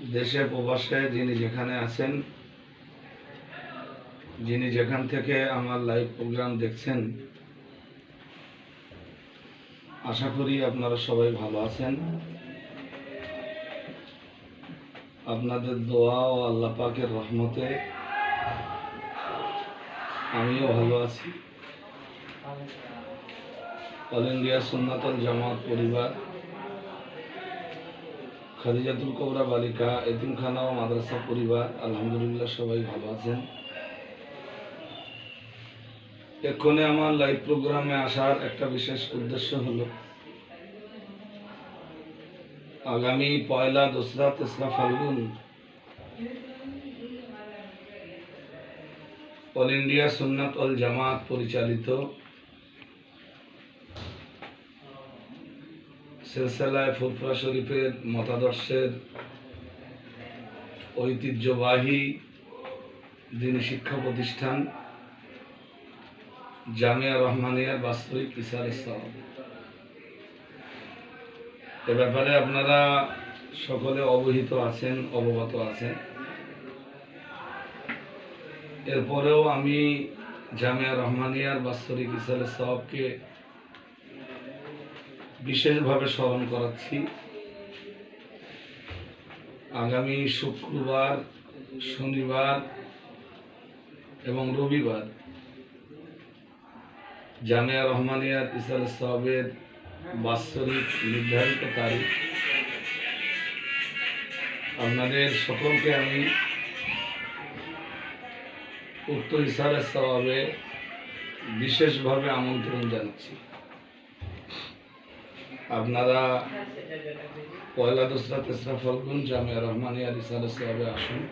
দেশে প্রবাসে যিনি যেখানে আছেন, যিনি যেখান থেকে আমার লাইভ প্রোগ্রাম দেখছেন, আশা করি আপনারা সবাই ভালো আছেন। আপনাদের দোয়া ও আল্লাহ পাকের রহমতে আমিও ভালো আছি। অল ইন্ডিয়া সুন্নাতল জামাত পরিবার খাদিজাতুল কোবরা বালিকা, এতিমখানা ও মাদ্রাসা পরিবার, আলহামদুলিল্লাহ সবাই ভালো আছেন। এক্ষণে আমার লাইভ প্রোগ্রামে আসার একটা বিশেষ উদ্দেশ্য হলো, আগামী পয়লা দোসরা তেসরা ফাল্গুন অল ইন্ডিয়া সুন্নাত অল জামাত পরিচালিত সিলসিলায় ফুরফুরা শরীফের মতাদর্শের ঐতিহ্যবাহী দিনী শিক্ষা প্রতিষ্ঠান জামিয়া রহমানিয়ার বাস্তবিক ইসার ইসলাম। এ ব্যাপারে আপনারা সকলে অবহিত আছেন, অবগত আছেন। এরপরেও আমি জামিয়া রহমানিয়ার বাস্তবিক ইসার সাহবকে বিশেষভাবে স্মরণ করাচ্ছি। আগামী শুক্রবার, শনিবার এবং রবিবার জামিয়া রহমানিয়ার ইসাল সাহেবের বাৎসরিক নির্ধারিত তারিখ। আপনাদের সকলকে আমি উত্তর ইসারের স্বভাবে বিশেষভাবে আমন্ত্রণ জানাচ্ছি। আপনারা পয়লা দোসরা তেসরা ফাল্গুন জামিয়া রহমানিয়া রিসালের সাহেবে আসুন।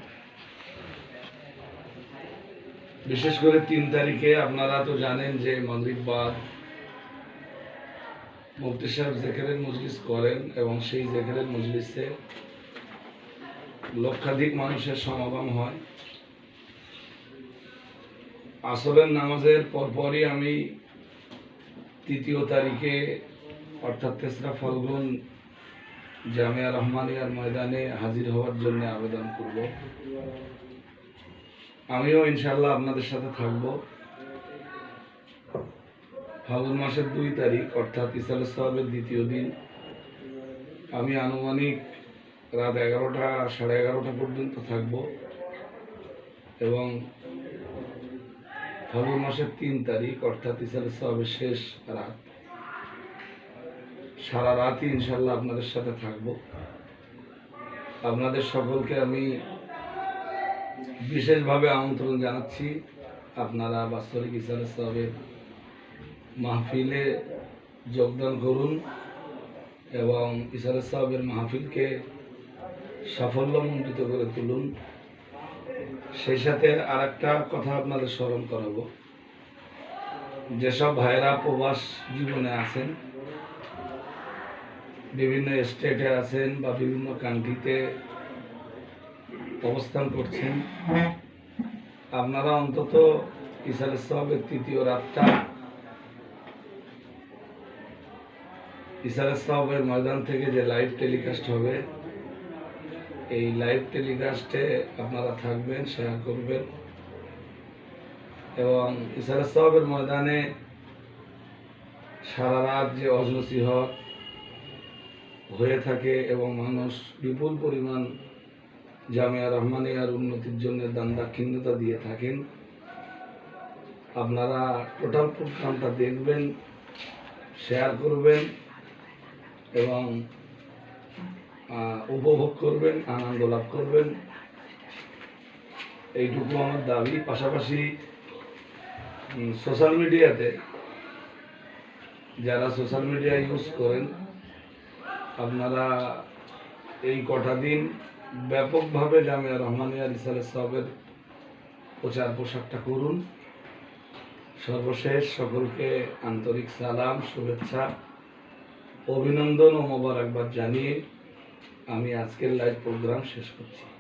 বিশেষ করে তিন তারিখে আপনারা তো জানেন যে মাগরিব বাদ মুফতি সাহেব জেকেরের মজলিস করেন এবং সেই জেকেরের মজলিসে লক্ষাধিক মানুষের সমাগম হয়। আসরের নামাজের পরপরই আমি তৃতীয় তারিখে অর্থাৎ তেসরা ফাল্গুন জামিয়া রহমানিয়ার ময়দানে হাজির হওয়ার জন্য আবেদন করব। আমিও ইনশাল্লাহ আপনাদের সাথে থাকব। ফাল্গুন মাসের দুই তারিখ, অর্থাৎ ইসাল সাহেবের দ্বিতীয় দিন। আমি আনুমানিক রাত এগারোটা, সাড়ে এগারোটা পর্যন্ত থাকব। এবং ফাল্গুন মাসের তিন তারিখ, অর্থাৎ ইসাল সাহেবের শেষ রাত। সারা রাতই ইনশাল্লাহ আপনাদের সাথে থাকব। আপনাদের সকলকে আমি বিশেষভাবে আমন্ত্রণ জানাচ্ছি। আপনারা বাস্তবিক ইসারে সাহেবের মাহফিলে যোগদান করুন এবং ইসারে সাহেবের মাহফিলকে সাফল্যমণ্ডিত করে তুলুন। সেই সাথে আর একটা কথা আপনাদের স্মরণ করাবো। যেসব ভাইরা প্রবাস জীবনে আছেন বিভিন্ন স্টেটে আছেন বা বিভিন্ন কান্ট্রিতে অবস্থান করছেন। আপনারা অন্তত ইসাল সাহেবের তৃতীয় রাতটা ইসাল সাহেবের ময়দান থেকে যে লাইভ টেলিকাস্ট হবে, এই লাইভ টেলিকাস্টে আপনারা থাকবেন, শেয়ার করবেন এবং ইসাল সাহেবের ময়দানে সারা রাত যে অজনসিহত হয়ে থাকে এবং মানুষ বিপুল পরিমাণ জামিয়া রহমানিয়ার উন্নতির জন্য দান দাক্ষিণ্যতা দিয়ে থাকেন। আপনারা টোটাল প্রোগ্রামটা দেখবেন শেয়ার করবেন এবং উপভোগ করবেন, আনন্দ লাভ করবেন। এইটুকু আমার দাবি। পাশাপাশি সোশ্যাল মিডিয়াতে যারা সোশ্যাল মিডিয়া ইউজ করেন আপনারা এই কটা দিন ব্যাপকভাবে জামিয়া রহমানিয়া রিসাল সাহেবের প্রচার প্রসারটা করুন। সর্বশেষ সকলকে আন্তরিক সালাম, শুভেচ্ছা, অভিনন্দন ও মোবারকবাদ জানিয়ে আমি আজকের লাইভ প্রোগ্রাম শেষ করছি।